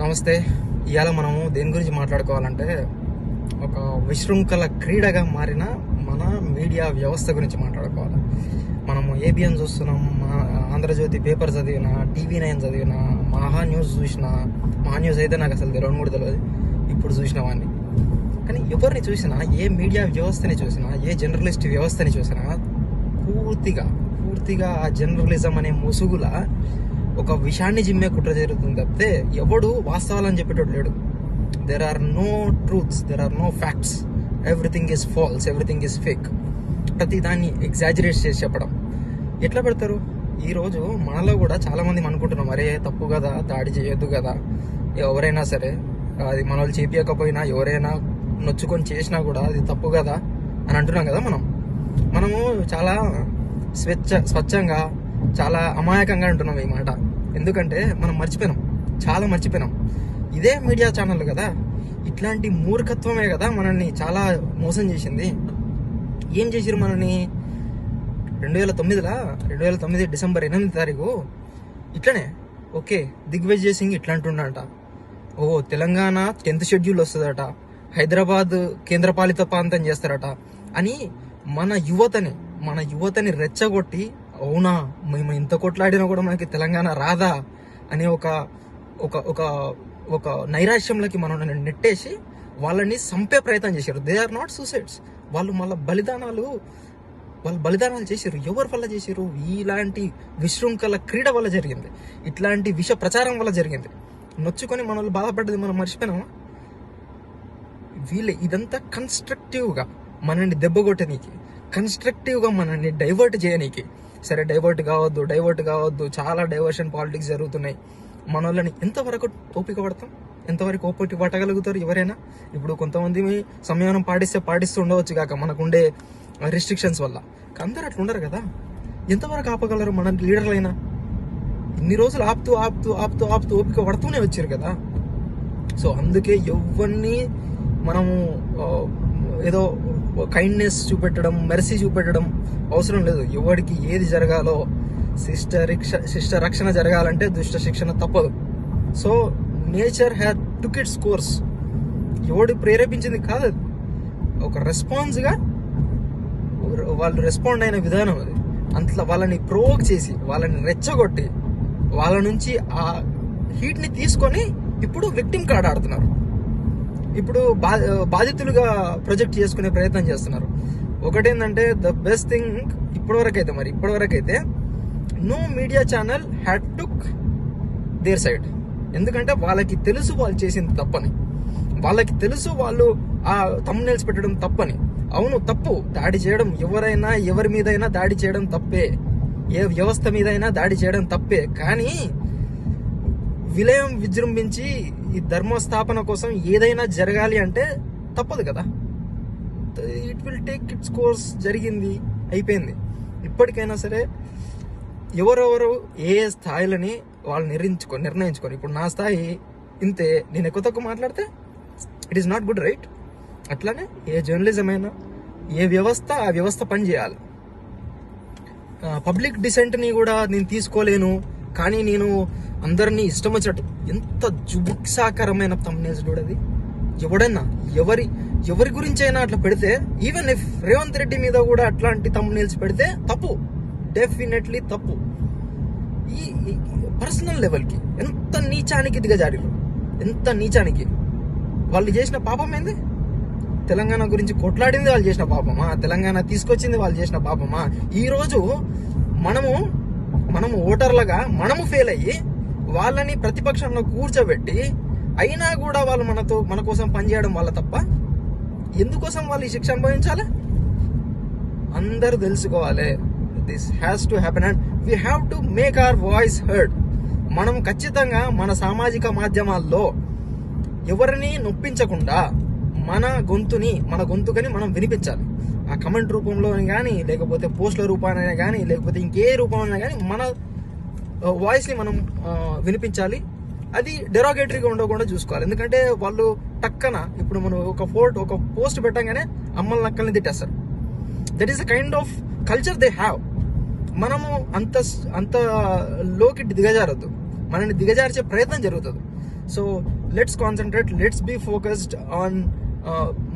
నమస్తే. ఇవాళ మనము దేని గురించి మాట్లాడుకోవాలంటే ఒక విశృంఖల క్రీడగా మారిన మన మీడియా వ్యవస్థ గురించి మాట్లాడుకోవాలి. మనము ఏబిఎన్ చూస్తున్నాం మా ఆంధ్రజ్యోతి పేపర్ చదివిన టీవీ నైన్ చదివిన మహా న్యూస్ చూసిన మహా న్యూస్ అయితే నాకు అసలు తెలియని కూడా తెలియదు ఇప్పుడు చూసిన వాడిని. కానీ ఎవరిని చూసినా ఏ మీడియా వ్యవస్థని చూసినా ఏ జర్నలిస్ట్ వ్యవస్థని చూసినా పూర్తిగా పూర్తిగా ఆ జర్నలిజం అనే ముసుగుల ఒక విషయాన్ని జిమ్మే కుట్ర జరుగుతుంది తప్పితే ఎవడు వాస్తవాలని చెప్పేటోడు లేడు. There are no truths there are no facts everything is false everything is fake ప్రతి దాన్ని ఎగ్జాజరేట్ చేసి చెప్పడం. ఎట్లా పెడతారు? ఈరోజు మనలో కూడా చాలామంది అనుకుంటున్నాం అరే తప్పు కదా దాడి చేయొద్దు కదా. ఎవరైనా సరే అది మన వాళ్ళు చేపించకపోయినా ఎవరైనా నొచ్చుకొని చేసినా కూడా అది తప్పు కదా అని అంటున్నాం కదా మనం. మనము చాలా స్వచ్ఛ స్వచ్ఛంగా చాలా అమాయకంగా అంటున్నాం ఈ మాట. ఎందుకంటే మనం మర్చిపోయినాం. చాలా మర్చిపోయినాం. ఇదే మీడియా ఛానల్ కదా. ఇట్లాంటి మూర్ఖత్వమే కదా మనల్ని చాలా మోసం చేసింది. ఏం చేసిరు మనల్ని? రెండు వేల తొమ్మిదిలా రెండు వేల తొమ్మిది డిసెంబర్ ఎనిమిది తారీఖు? ఇట్లనే. ఓకే దిగ్విజయ్ సింగ్ ఇట్లాంటిండట. ఓ తెలంగాణ టెన్త్ షెడ్యూల్ వస్తుందట. హైదరాబాద్ కేంద్రపాలిత ప్రాంతం చేస్తారట. అని మన యువతని మన యువతని రెచ్చగొట్టి అవునా? మేము ఇంత కొట్లాడినా కూడా మనకి తెలంగాణ రాదా? అనే ఒక ఒక ఒక ఒక నైరాశ్యంలోకి మనం నెట్టేసి వాళ్ళని సంపే ప్రయత్నం చేశారు. దే ఆర్ నాట్ సూసైడ్స్ వాళ్ళు మళ్ళీ బలిదానాలు వాళ్ళు బలిదానాలు చేశారు. ఎవరి వల్ల చేశారు? ఇలాంటి విశృంఖల క్రీడ వల్ల జరిగింది. ఇట్లాంటి విష ప్రచారం వల్ల జరిగింది. నొచ్చుకొని మన వాళ్ళు బాధపడ్డది మనం మర్చిపోయినామా? వీళ్ళు ఇదంతా కన్స్ట్రక్టివ్గా మనల్ని దెబ్బ కొట్టనీకి కన్స్ట్రక్టివ్గా మనల్ని డైవర్ట్ చేయనీకి సరే డైవర్ట్ కావద్దు డైవర్ట్ కావద్దు చాలా డైవర్షన్ పాలిటిక్స్ జరుగుతున్నాయి. మన వాళ్ళని ఎంతవరకు ఓపిక పడతాం? ఎంతవరకు ఓపిక పట్టగలుగుతారు ఎవరైనా? ఇప్పుడు కొంతమంది సంయమనం పాటిస్తే పాటిస్తూ ఉండవచ్చు కాక మనకుండే రిస్ట్రిక్షన్స్ వల్ల. అందరూ అట్లా ఉండరు కదా? ఎంతవరకు ఆపగలరు మన లీడర్లైనా? ఇన్ని రోజులు ఆపుతూ ఆపుతూ ఆపుతూ ఆపుతూ ఓపిక పడుతూనే వచ్చారు కదా? సో అందుకే ఎవరిని మనము ఏదో కైండ్నెస్ చూపెట్టడం మెర్సీ చూపెట్టడం అవసరం లేదు. ఎవరికి ఏది జరగాలో శిష్ట రిక్ష శిష్ట రక్షణ జరగాలంటే దుష్ట శిక్షణ తప్పదు. So nature had took its course ఎవడు ప్రేరేపించింది కాదు. ఒక రెస్పాన్స్గా వాళ్ళు రెస్పాండ్ అయిన విధానం అది. అంతలో వాళ్ళని ప్రోవోక్ చేసి వాళ్ళని రెచ్చగొట్టి వాళ్ళ నుంచి ఆ హీట్ని తీసుకొని ఇప్పుడు విక్టిమ్ కార్డ్ ఆడుతున్నారు ఇప్పుడు బా బాధితులుగా ప్రొజెక్ట్ చేసుకునే ప్రయత్నం చేస్తున్నారు. ఒకటేంటంటే ద బెస్ట్ థింగ్ ఇప్పటివరకు అయితే మరి ఇప్పటివరకు అయితే no media channel had took their side. ఎందుకంటే వాళ్ళకి తెలుసు వాళ్ళు చేసింది తప్పని. వాళ్ళకి తెలుసు వాళ్ళు ఆ తమ్నెల్స్ పెట్టడం తప్పని. అవును తప్పు. దాడి చేయడం ఎవరైనా ఎవరి మీదైనా దాడి చేయడం తప్పే. ఏ వ్యవస్థ మీదైనా దాడి చేయడం తప్పే. కానీ విలయం విజృంభించి ఈ ధర్మస్థాపన కోసం ఏదైనా జరగాలి అంటే తప్పదు కదా. It will take its course జరిగింది అయిపోయింది. ఇప్పటికైనా సరే ఎవరెవరు ఏ ఏ స్థాయిలని వాళ్ళు నిర్ణయించుకొని నిర్ణయించుకొని ఇప్పుడు నా స్థాయి ఇంతే. నేను ఎక్కువ తక్కువ మాట్లాడితే it is not good right అట్లానే ఏ జర్నలిజం అయినా ఏ వ్యవస్థ ఆ వ్యవస్థ పనిచేయాలి పబ్లిక్ డిసెంట్ని కూడా నేను తీసుకోలేను. కానీ నేను అందరినీ ఇష్టం వచ్చినట్టు ఎంత జుబుక్సాకరమైన తమ్నేజ్ అది. ఎవడన్నా ఎవరి ఎవరి గురించి అయినా అట్లా పెడితే ఈవెన్ ఇఫ్ రేవంత్ రెడ్డి మీద కూడా అట్లాంటి తమ్నేల్స్ పెడితే తప్పు. డెఫినెట్లీ తప్పు. ఈ పర్సనల్ లెవెల్కి ఎంత నీచానికి దిగజారిరు ఎంత నీచానికి. వాళ్ళు చేసిన పాపం ఏంది? తెలంగాణ గురించి కొట్లాడింది వాళ్ళు చేసిన పాపమా? తెలంగాణ తీసుకొచ్చింది వాళ్ళు చేసిన పాపమా? ఈరోజు మనము మనము ఓటర్లుగా మనము ఫెయిల్ అయ్యి వాళ్ళని ప్రతిపక్షంలో కూర్చోబెట్టి అయినా కూడా వాళ్ళు మనతో మన కోసం పనిచేయడం వల్ల తప్ప ఎందుకోసం వాళ్ళు ఈ శిక్ష అనుభవించాలి? అందరూ తెలుసుకోవాలి. This has to happen and we have to make our voice heard మనం ఖచ్చితంగా మన సామాజిక మాధ్యమాల్లో ఎవరిని నొప్పించకుండా మన గొంతుని మన గొంతుకని మనం వినిపించాలి. ఆ కమెంట్ రూపంలో కానీ లేకపోతే పోస్టుల రూపాన కానీ లేకపోతే ఇంకే రూపంలో కానీ మన వాయిస్ని మనం వినిపించాలి. అది డెరోగేటరీగా ఉండకుండా చూసుకోవాలి. ఎందుకంటే వాళ్ళు టక్కన ఇప్పుడు మనం ఒక ఫోటో ఒక పోస్ట్ పెట్టగానే అమ్మల నక్కల్ని తిట్టేస్తారు. That is the kind of culture they have మనము అంత అంత లోకి దిగజారద్దు. మనల్ని దిగజార్చే ప్రయత్నం జరుగుతుంది. So let's concentrate let's be focused on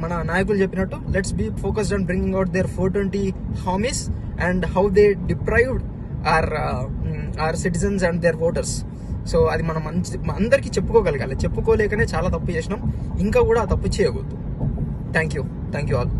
మన నాయకులు చెప్పినట్టు let's be focused on bringing out their four twenty హామీస్ and how they deprived our our citizens and their voters so అది మనం మంచి అందరికీ చెప్పుకోగలగాలి. చెప్పుకోలేకనే చాలా తప్పు చేసినాం. ఇంకా కూడా ఆ తప్పు చేయకూడదు. Thank you thank you all